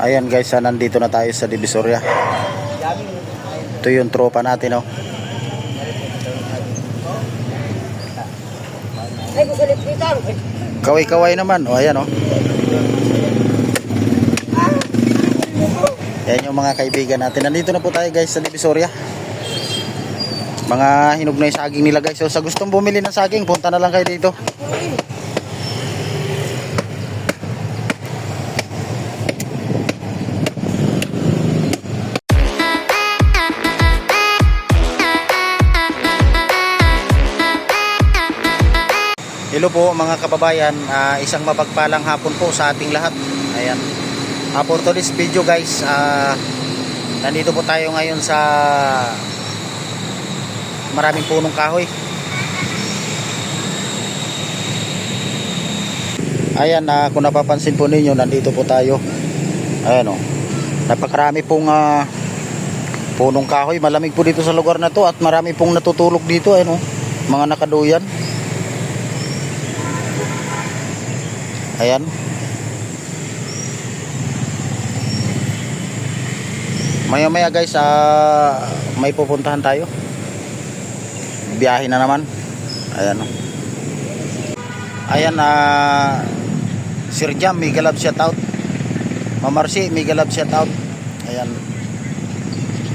Ayan guys, ah, nandito na tayo sa Divisoria. Ito yung tropa natin, oh. Kaway-kaway naman, oh, ayan, oh. Yan yung mga kaibigan natin. Nandito na po tayo guys sa Divisoria. Mga hinog na saging nila guys. So sa gustong bumili ng saging, punta na lang kayo dito. Hello po mga kababayan, Ah, isang mapagpalang hapon po sa ating lahat. Ayan. Uh, for today's video guys, ah, nandito po tayo ngayon sa maraming punong kahoy. Ayan, na kung napapansin po ninyo, nandito po tayo. Ayan o. Napakarami pong ah, punong kahoy. Malamig po dito sa lugar na to at marami pong natutulog dito. Ayan o. Mga nakaduyan. Ayan. Maya maya guys, ah, may pupuntahan tayo. Biyahe na naman. Ayan. Ayan na Sir Jam, mega love shout out. Mamarsi, mega love shout out. Ayan.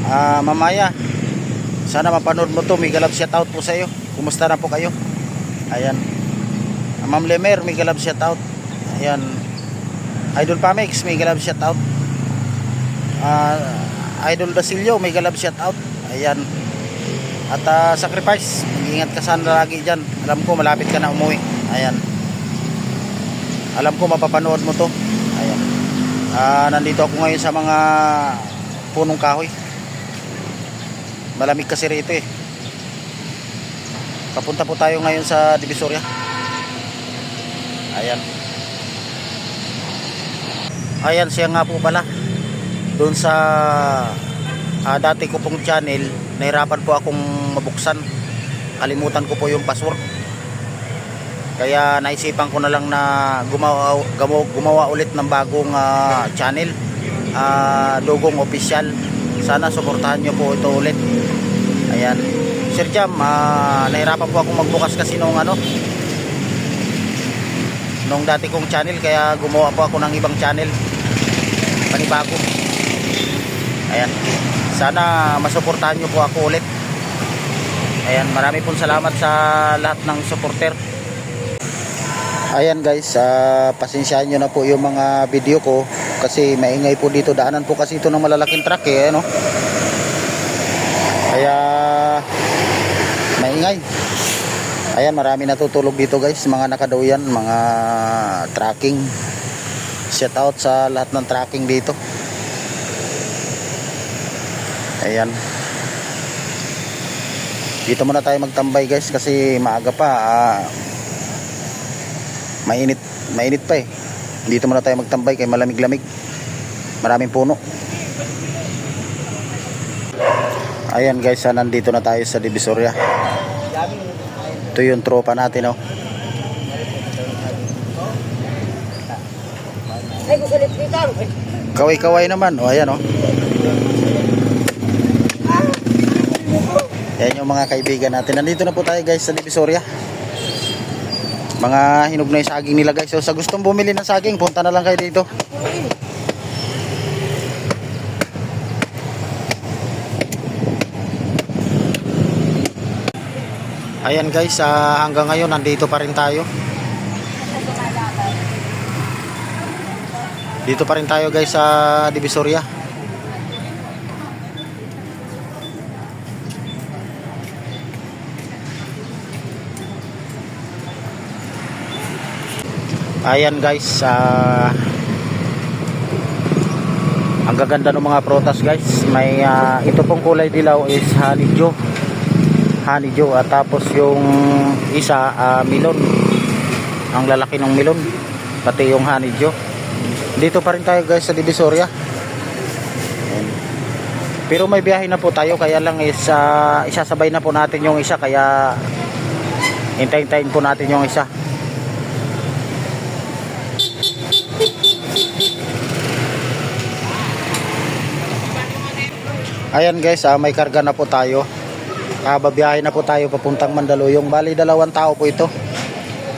Ah, mamaya. Sana mapanood mo to, mega love shout out po sa iyo. Kumusta na po kayo? Ayan. Ma'am Lemer, mega love shout out. Ayan. Idol Pamex, mega love shout out. Ah, Idol Basilio, mega love shout out. Ayan. At ah, sacrifice, mag-ingat ka sana lagi dyan. Alam ko malapit ka na umuwi. Ayan. Alam ko mapapanood mo to. Ayan. Ah, nandito ako ngayon sa mga punong kahoy. Malamig kasi rito eh. Papunta po tayo ngayon sa Divisoria. Ayan. Ayan siya nga po pala. Doon sa ah, dati ko pong channel, nahirapan po akong mabuksan. Kalimutan ko po yung password. Kaya naisipan ko na lang na gumawa, gumawa, ulit ng bagong ah, channel. Ah, Dugong Official. Sana suportahan nyo po ito ulit. Ayan. Sir Jam, ah, nahirapan po akong magbukas kasi nung ano, nung dati kong channel kaya gumawa po ako ng ibang channel panibago ayan. Sana masuportahan nyo po ako ulit. Ayan marami pong salamat sa lahat ng supporter ayan guys uh, pasensyahan nyo na po yung mga video ko kasi maingay po dito. Daanan po kasi ito ng malalaking truck eh ano? Kaya maingay. Ayan, marami natutulog dito guys, mga nakadawian, mga tracking. Shout out sa lahat ng tracking dito. Ayan. Dito muna tayo magtambay guys kasi maaga pa. Ah, mainit, mainit pa eh. Dito muna tayo magtambay kay malamig-lamig. Maraming puno. Ayan guys, ah, nandito na tayo sa Divisoria. Ito yung tropa natin, oh. Ay, gusto ulit dito. Kaway-kaway naman, oh, ayan, oh. Yan yung mga kaibigan natin. Nandito na po tayo guys sa Divisoria. Mga hinog na yung saging nila guys. So sa gustong bumili ng saging, punta na lang kayo dito. Ayan guys, ah, hanggang ngayon nandito pa rin tayo. Dito pa rin tayo guys sa Divisoria. Ayan guys, ah ang gaganda ng mga protas guys. May ah, ito pong kulay dilaw is honeydew. Honeydew at tapos yung isa ah, melon. Ang lalaki ng melon. Pati yung honeydew. Dito pa rin tayo guys sa Divisoria. Pero may biyahe na po tayo kaya lang isa isasabay na po natin yung isa kaya hintayin-tayin po natin yung isa. Ayan guys, ah, may karga na po tayo. Ah, babiyahe na po tayo papuntang Mandaluyong. Bali dalawang tao po ito.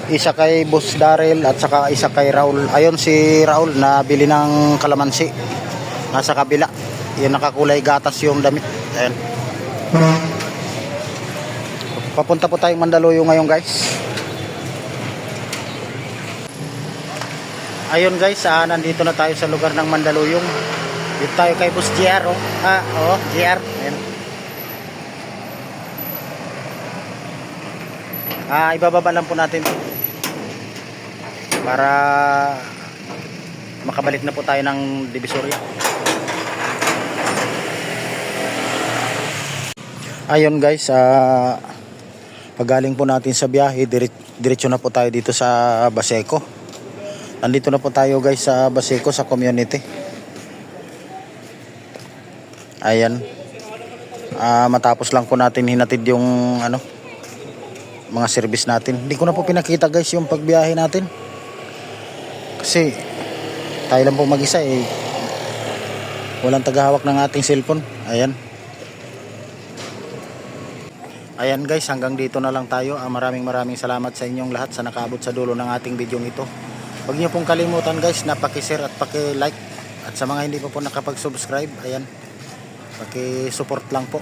Isa kay Boss Daryl at saka isa kay Raul. Ayun si Raul na bili ng kalamansi. Nasa kabila. Yung nakakulay gatas yung damit. Ayan. Papunta po tayong Mandaluyong ngayon guys. Ayun guys, ah, nandito na tayo sa lugar ng Mandaluyong. Dito tayo kay Boss JR, oh. Ah, oh, JR. Ayan. Ah, ibababa lang po natin para makabalik na po tayo ng Divisoria. Ayun guys, ah pagaling po natin sa biyahe, dire- diretso na po tayo dito sa Baseco. Nandito na po tayo guys sa Baseco sa community. Ayan. Ah, matapos lang po natin hinatid yung ano mga service natin. Hindi ko na po pinakita guys yung pagbiyahe natin. Kasi tayo lang po mag-isa eh. Walang tagahawak ng ating cellphone. Ayan. Ayan guys, hanggang dito na lang tayo. Ah, maraming maraming salamat sa inyong lahat sa nakaabot sa dulo ng ating video ito. Huwag niyo pong kalimutan guys na paki-share at paki-like. At sa mga hindi pa po nakapag-subscribe, ayan, paki-support lang po.